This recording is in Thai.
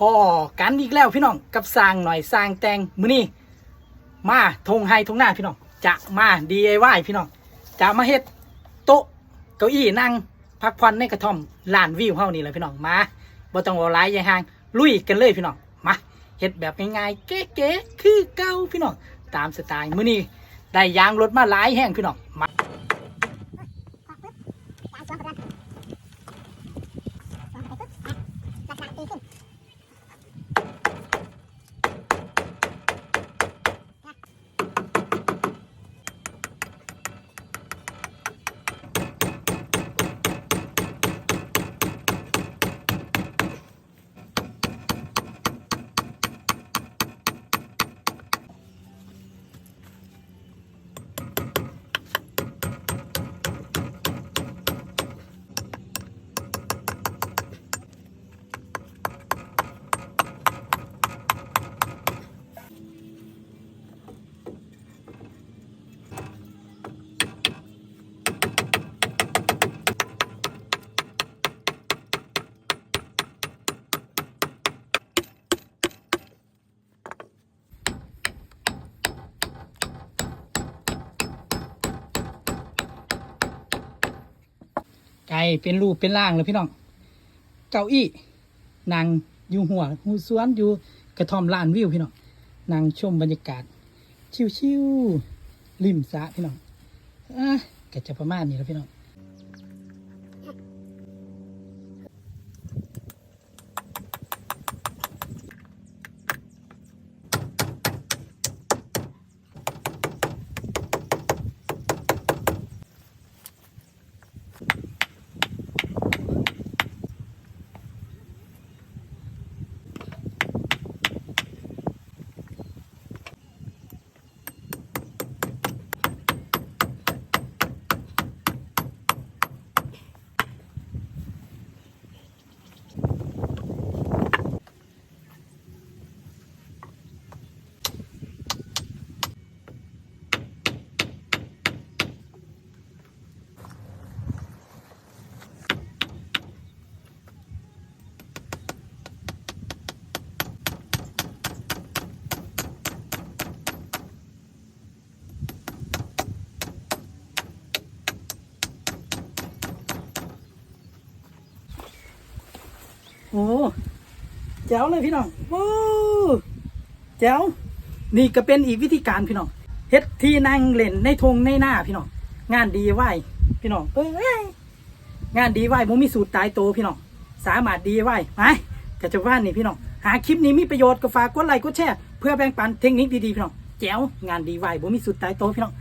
พอกันอีกแล้วพี่น้องกับสร้างหน่อยสร้างแตงมือนี้มาทงไฮทงหน้าพี่น้องจะมา DIY พี่น้องจะมาเฮ็ดโต๊ะเก้าอี้นั่งพักผ่อนในกระท่อมลานวิวเฮานี่แหละพี่น้องมาบ่ต้องเอาลายย่างห่างลุยกันเลยพี่น้องมาเฮ็ดแบบง่ายๆเก๋ๆคือเก่าพี่น้องตามสไตล์มือนี้ได้ยางรถมาหลายแห้งพี่น้องมา ไก่เป็นรูปเป็นร่างเลยพี่น้อง เก้าอี้นางอยู่หัวหูสวนอยู่กระท่อมลานวิวพี่น้องนางชมบรรยากาศ ชิวๆริมสระพี่น้องอะก็จะประมาณนี้แล้วพี่น้อง โอ้แจ๋วเลยพี่น้องโอ้แจ๋วนี่ก็เป็นอีกวิธีการพี่น้องเฮ็ดที่นั่งเล่นในทงในหน้าพี่น้องงานดีไหวพี่น้องเอ้ยงานดีไหวผมมีสูตรตายโตพี่น้องสามารถดีไหวไปกระจะว่านี่พี่น้องหาคลิปนี้มีประโยชน์ก็ฝากกดไลค์กดแชร์เพื่อแบ่งปันเทคนิคดีๆพี่น้องแจ๋วงานดีไหวผมมีสูตรตายโตพี่น้อง